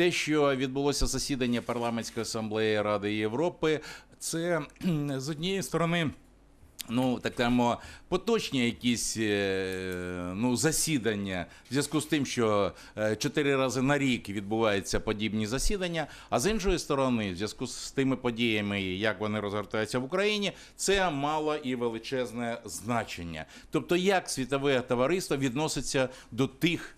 те, що відбулося засідання парламентської асамблеї Ради Європи, це з однієї сторони. Ну, так само поточні якісь е, ну, засідання в зв'язку з тим, що е, чотири рази на рік відбуваються подібні засідання. А з іншої сторони, в зв'язку з тими подіями, як вони розгортаються в Україні, це мало і величезне значення. Тобто, як світове товариство відноситься до тих.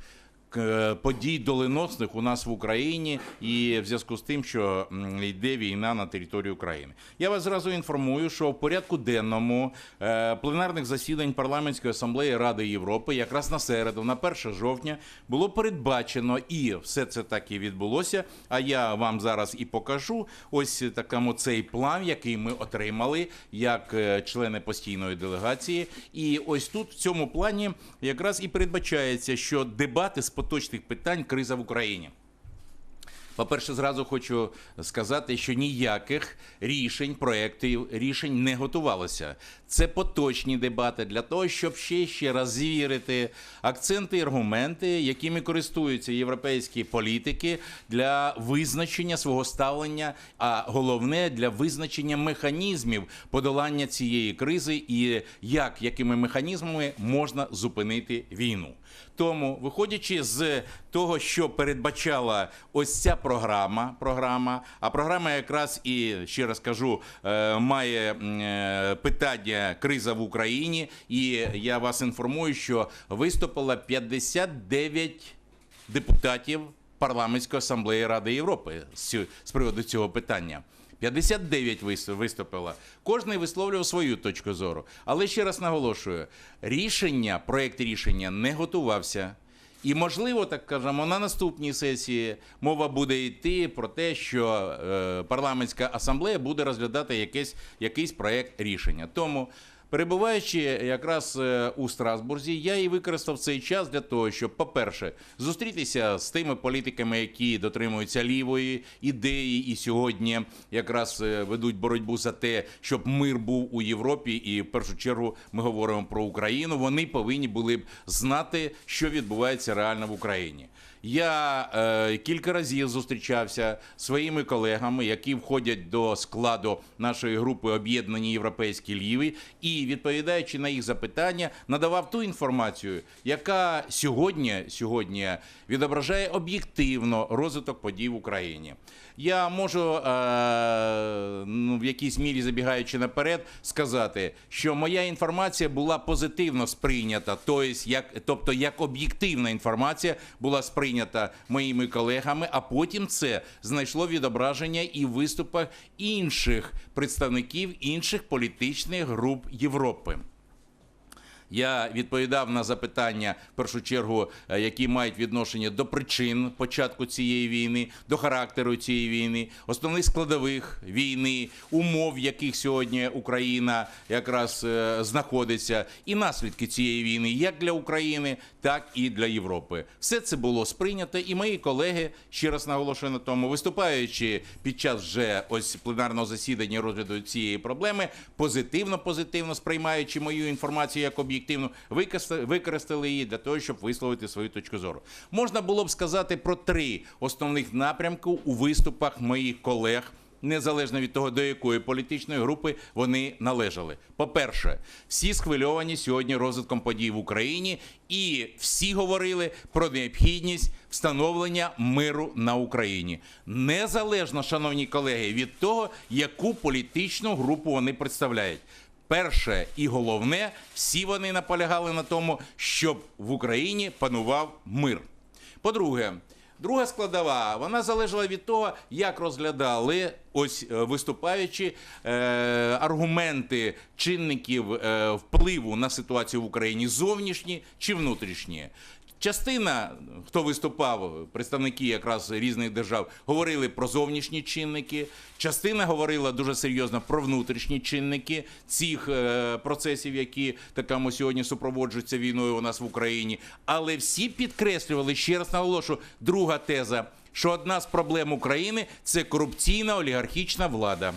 К- Подій доленосних у нас в Україні і в зв'язку з тим, що йде війна на території України. Я вас зразу інформую, що в порядку денному е, пленарних засідань парламентської асамблеї Ради Європи, якраз на середу, на 1 жовтня, було передбачено, і все це так і відбулося. А я вам зараз і покажу ось такому цей план, який ми отримали як е, члени постійної делегації. І ось тут в цьому плані якраз і передбачається, що дебати з поточних питань криза в Україні. По-перше, зразу хочу сказати, що ніяких рішень, проєктів, рішень не готувалося. Це поточні дебати для того, щоб ще ще раз звірити акценти і аргументи, якими користуються європейські політики для визначення свого ставлення, а головне для визначення механізмів подолання цієї кризи і як якими механізмами можна зупинити війну. Тому, виходячи з того, що передбачала ось ця програма, програма, а програма якраз і ще раз кажу, е, має е, питання криза в Україні, і я вас інформую, що виступило 59 депутатів парламентської асамблеї Ради Європи з, приводу цього питання. 59 вис- виступило. Кожний висловлював свою точку зору. Але ще раз наголошую: рішення, проєкт рішення не готувався. І можливо, так кажемо, на наступній сесії мова буде йти про те, що е, парламентська асамблея буде розглядати якийсь, якийсь проект рішення. Тому Перебуваючи якраз е, у Страсбурзі, я і використав цей час для того, щоб, по-перше, зустрітися з тими політиками, які дотримуються лівої ідеї, і сьогодні якраз е, ведуть боротьбу за те, щоб мир був у Європі, і в першу чергу ми говоримо про Україну. Вони повинні були б знати, що відбувається реально в Україні. Я е, кілька разів зустрічався зі своїми колегами, які входять до складу нашої групи об'єднані європейські ліви, і відповідаючи на їх запитання, надавав ту інформацію, яка сьогодні, сьогодні відображає об'єктивно розвиток подій в Україні. Я можу е, ну, в якійсь мірі забігаючи наперед, сказати, що моя інформація була позитивно сприйнята, тобто як, об'єктивна інформація була сприйнята моїми колегами, а потім це знайшло відображення і в виступах інших представників інших політичних груп Європи. Я відповідав на запитання в першу чергу, е, які мають відношення до причин початку цієї війни, до характеру цієї війни, основних складових війни, умов, в яких сьогодні Україна якраз е, знаходиться, і наслідки цієї війни як для України, так і для Європи. Все це було сприйнято, і мої колеги ще раз наголошую на тому, виступаючи під час вже ось пленарного засідання розгляду цієї проблеми, позитивно, позитивно сприймаючи мою інформацію як об'єктивну, використа- використали її для того, щоб висловити свою точку зору. Можна було б сказати про три основних напрямки у виступах моїх колег. Незалежно від того, до якої політичної групи вони належали. По-перше, всі схвильовані сьогодні розвитком подій в Україні, і всі говорили про необхідність встановлення миру на Україні. Незалежно, шановні колеги, від того, яку політичну групу вони представляють. Перше і головне, всі вони наполягали на тому, щоб в Україні панував мир. По-друге, друга складова вона залежала від того, як розглядали ось виступаючі виступаючи е, аргументи чинників е, впливу на ситуацію в Україні зовнішні чи внутрішні. Частина, хто виступав, представники якраз різних держав, говорили про зовнішні чинники. Частина говорила дуже серйозно про внутрішні чинники цих е, процесів, які такому сьогодні супроводжуються війною у нас в Україні. Але всі підкреслювали ще раз наголошу, друга теза, що одна з проблем України це корупційна олігархічна влада.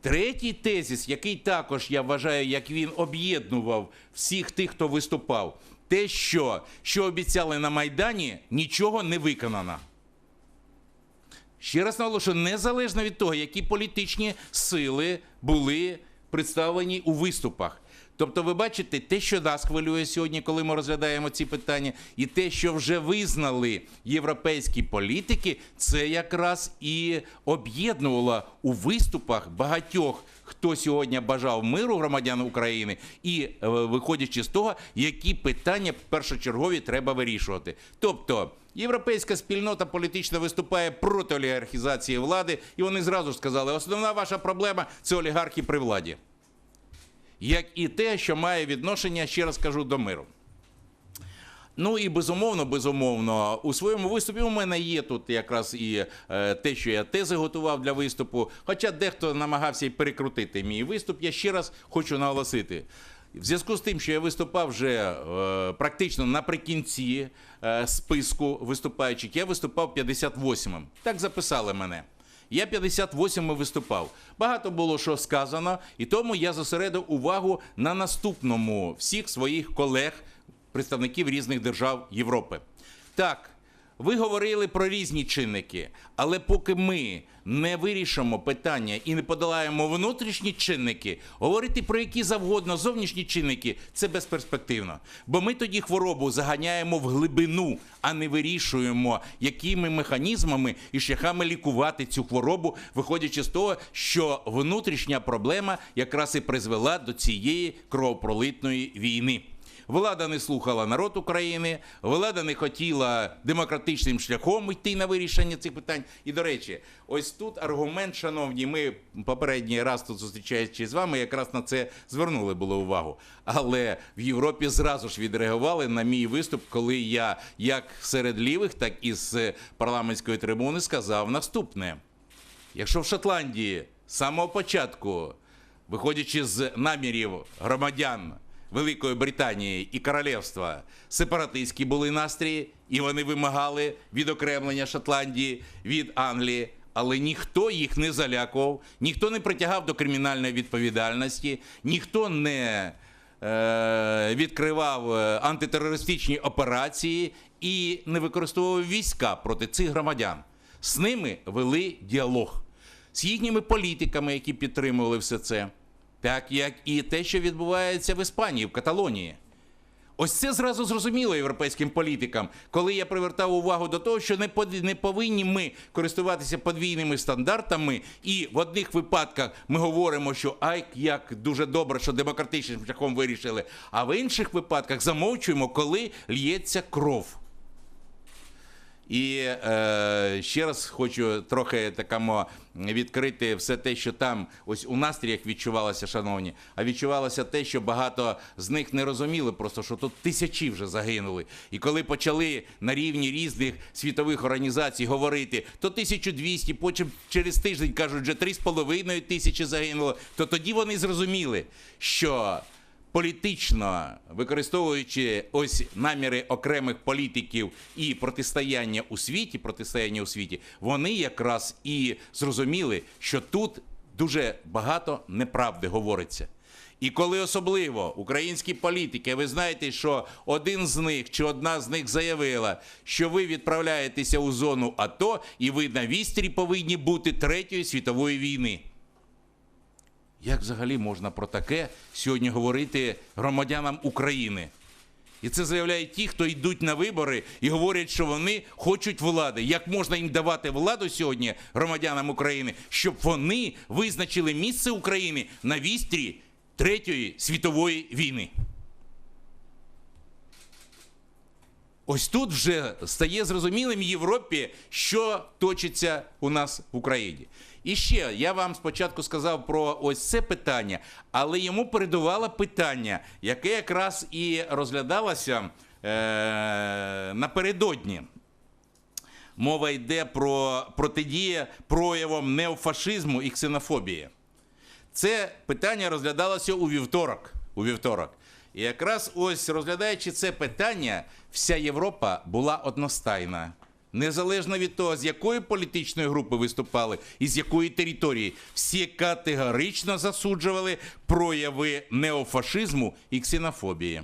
Третій тезис, який також я вважаю, як він об'єднував всіх тих, хто виступав, те, що, що обіцяли на Майдані, нічого не виконано. Ще раз наголошую, незалежно від того, які політичні сили були представлені у виступах. Тобто, ви бачите, те, що нас хвилює сьогодні, коли ми розглядаємо ці питання, і те, що вже визнали європейські політики, це якраз і об'єднувало у виступах багатьох, хто сьогодні бажав миру громадян України, і е, виходячи з того, які питання першочергові треба вирішувати. Тобто. Європейська спільнота політично виступає проти олігархізації влади, і вони зразу ж сказали, основна ваша проблема це олігархи при владі. Як і те, що має відношення, ще раз кажу, до миру. Ну і безумовно, безумовно, у своєму виступі у мене є тут якраз і е, те, що я тези готував для виступу. Хоча дехто намагався і перекрутити мій виступ, я ще раз хочу наголосити. В зв'язку з тим, що я виступав вже е, практично наприкінці е, списку виступаючих, я виступав 58-м. Так записали мене. Я 58 виступав. Багато було що сказано, і тому я зосередив увагу на наступному всіх своїх колег, представників різних держав Європи. Так, ви говорили про різні чинники, але поки ми не вирішимо питання і не подолаємо внутрішні чинники, говорити про які завгодно зовнішні чинники це безперспективно. Бо ми тоді хворобу заганяємо в глибину, а не вирішуємо, якими механізмами і шляхами лікувати цю хворобу, виходячи з того, що внутрішня проблема якраз і призвела до цієї кровопролитної війни. Влада не слухала народ України, влада не хотіла демократичним шляхом йти на вирішення цих питань. І до речі, ось тут аргумент, шановні, ми попередній раз тут зустрічаючись з вами, якраз на це звернули було увагу. Але в Європі зразу ж відреагували на мій виступ, коли я як серед лівих, так і з парламентської трибуни сказав наступне: якщо в Шотландії з самого початку, виходячи з намірів громадян. Великої Британії і Королівства сепаратистські були настрої, і вони вимагали відокремлення Шотландії від Англії. Але ніхто їх не залякував, ніхто не притягав до кримінальної відповідальності, ніхто не е, відкривав е, антитерористичні операції і не використовував війська проти цих громадян. З ними вели діалог з їхніми політиками, які підтримували все це так як і те, що відбувається в Іспанії, в Каталонії. Ось це зразу зрозуміло європейським політикам, коли я привертав увагу до того, що не повинні ми користуватися подвійними стандартами, і в одних випадках ми говоримо, що ай, як дуже добре, що демократичним шляхом вирішили, а в інших випадках замовчуємо, коли лється кров. І е, ще раз хочу трохи такому відкрити все те, що там ось у настріях відчувалося, шановні, а відчувалося те, що багато з них не розуміли, просто що тут тисячі вже загинули. І коли почали на рівні різних світових організацій говорити, то 1200, потім через тиждень кажуть, вже 3,5 тисячі загинуло, то тоді вони зрозуміли, що політично використовуючи ось наміри окремих політиків і протистояння у світі, протистояння у світі, вони якраз і зрозуміли, що тут дуже багато неправди говориться. І коли особливо українські політики, ви знаєте, що один з них чи одна з них заявила, що ви відправляєтеся у зону АТО, і ви на вістрі повинні бути Третьої світової війни. Як взагалі можна про таке сьогодні говорити громадянам України? І це заявляють ті, хто йдуть на вибори і говорять, що вони хочуть влади. Як можна їм давати владу сьогодні громадянам України, щоб вони визначили місце України на вістрі Третьої світової війни? Ось тут вже стає зрозумілим Європі, що точиться у нас в Україні. І ще я вам спочатку сказав про ось це питання, але йому передувало питання, яке якраз і розглядалося е- напередодні. Мова йде про протидія проявам неофашизму і ксенофобії. Це питання розглядалося у вівторок. У вівторок. І якраз ось розглядаючи це питання, вся Європа була одностайна. Незалежно від того, з якої політичної групи виступали і з якої території, всі категорично засуджували прояви неофашизму і ксенофобії.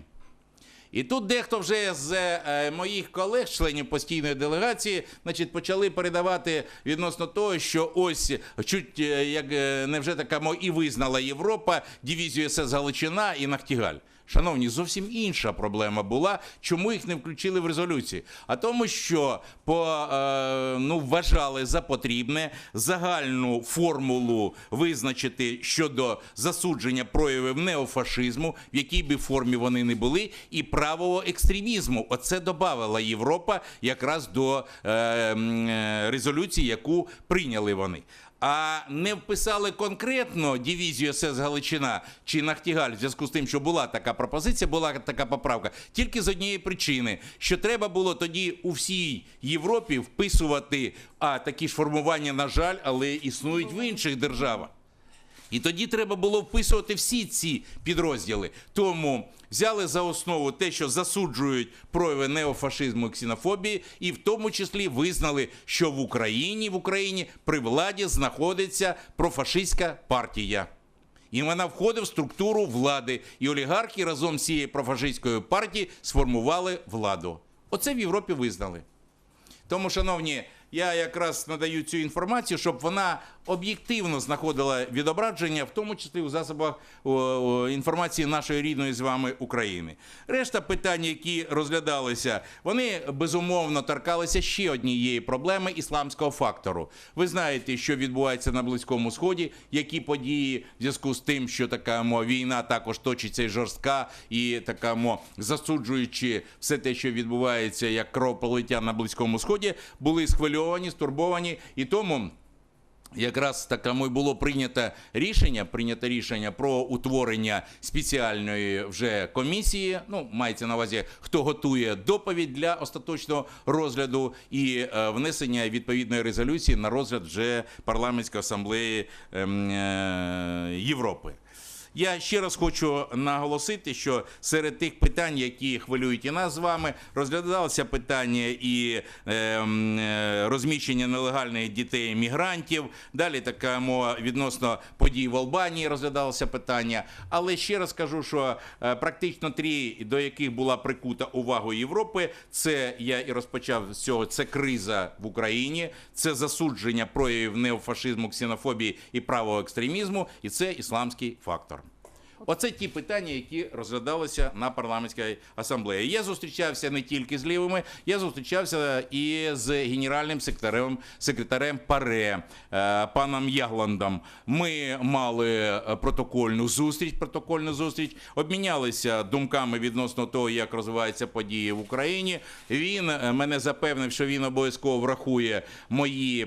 І тут дехто вже з е, моїх колег, членів постійної делегації, значить, почали передавати відносно того, що ось чуть е, як е, невже така мо і визнала Європа дивізію СС Галичина і Нахтігаль. Шановні, зовсім інша проблема була. Чому їх не включили в резолюції? А тому, що по, е, ну, вважали за потрібне загальну формулу визначити щодо засудження проявів неофашизму, в якій би формі вони не були, і правого екстремізму. Оце додавала Європа якраз до е, е, резолюції, яку прийняли вони. А не вписали конкретно дивізію СС Галичина чи Нахтігаль в зв'язку з тим, що була така пропозиція, була така поправка, тільки з однієї причини, що треба було тоді у всій Європі вписувати, а такі ж формування, на жаль, але існують в інших державах. І тоді треба було вписувати всі ці підрозділи. Тому взяли за основу те, що засуджують прояви неофашизму і ксенофобії, і в тому числі визнали, що в Україні в Україні при владі знаходиться профашистська партія. І вона входить в структуру влади. І олігархи разом з цією профашистською партією сформували владу. Оце в Європі визнали. Тому, шановні, я якраз надаю цю інформацію, щоб вона об'єктивно знаходила відображення, в тому числі у засобах інформації нашої рідної з вами України. Решта питань, які розглядалися, вони безумовно торкалися ще однієї проблеми ісламського фактору. Ви знаєте, що відбувається на Близькому Сході, які події в зв'язку з тим, що така мо, війна також точиться і жорстка, і така мо, засуджуючи все те, що відбувається як кровопролиття на Близькому Сході, були схвильовані, стурбовані і тому. Якраз такому було прийнято рішення, прийнято рішення про утворення спеціальної вже комісії. Ну, мається на увазі, хто готує доповідь для остаточного розгляду і е, внесення відповідної резолюції на розгляд вже парламентської асамблеї ем, е, Європи. Я ще раз хочу наголосити, що серед тих питань, які хвилюють і нас з вами, розглядалося питання і е, е, розміщення нелегальних дітей мігрантів. Далі така мова відносно подій в Албанії розглядалося питання. Але ще раз кажу, що е, практично три, до яких була прикута увагу Європи, це я і розпочав з цього. Це криза в Україні, це засудження проявів неофашизму, ксенофобії і правого екстремізму, і це ісламський фактор. Оце ті питання, які розглядалися на парламентській асамблеї. Я зустрічався не тільки з лівими, я зустрічався і з генеральним секретарем, секретарем ПАРЕ е, паном Ягландом. Ми мали е, протокольну зустріч, протокольну зустріч, обмінялися думками відносно того, як розвиваються події в Україні. Він е, мене запевнив, що він обов'язково врахує мої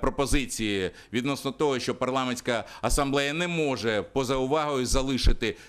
пропозиції відносно того, що парламентська асамблея не може поза увагою залишити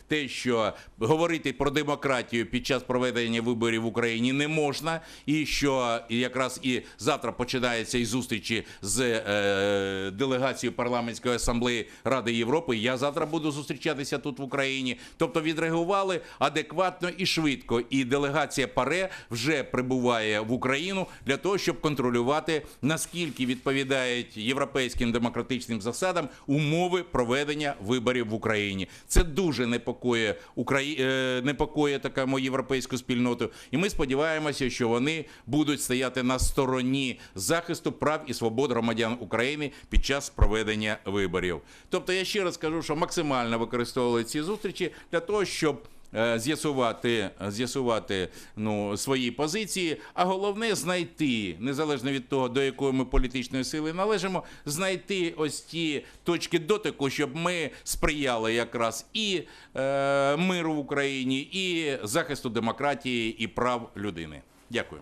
те, що говорити про демократію під час проведення виборів в Україні не можна, і що якраз і завтра починається і зустрічі з е, делегацією парламентської асамблеї Ради Європи. Я завтра буду зустрічатися тут в Україні. Тобто відреагували адекватно і швидко. І делегація ПАРЕ вже прибуває в Україну для того, щоб контролювати наскільки відповідають європейським демократичним засадам умови проведення виборів в Україні. Це дуже непокоє Украї... е, непокоє такому європейську спільноту. І ми сподіваємося, що вони будуть стояти на стороні захисту прав і свобод громадян України під час проведення виборів. Тобто, я ще раз кажу, що максимально використовували ці зустрічі для того, щоб з'ясувати, з'ясувати ну, свої позиції, а головне знайти, незалежно від того, до якої ми політичної сили належимо, знайти ось ті точки дотику, щоб ми сприяли якраз і е, миру в Україні, і захисту демократії і прав людини. Дякую.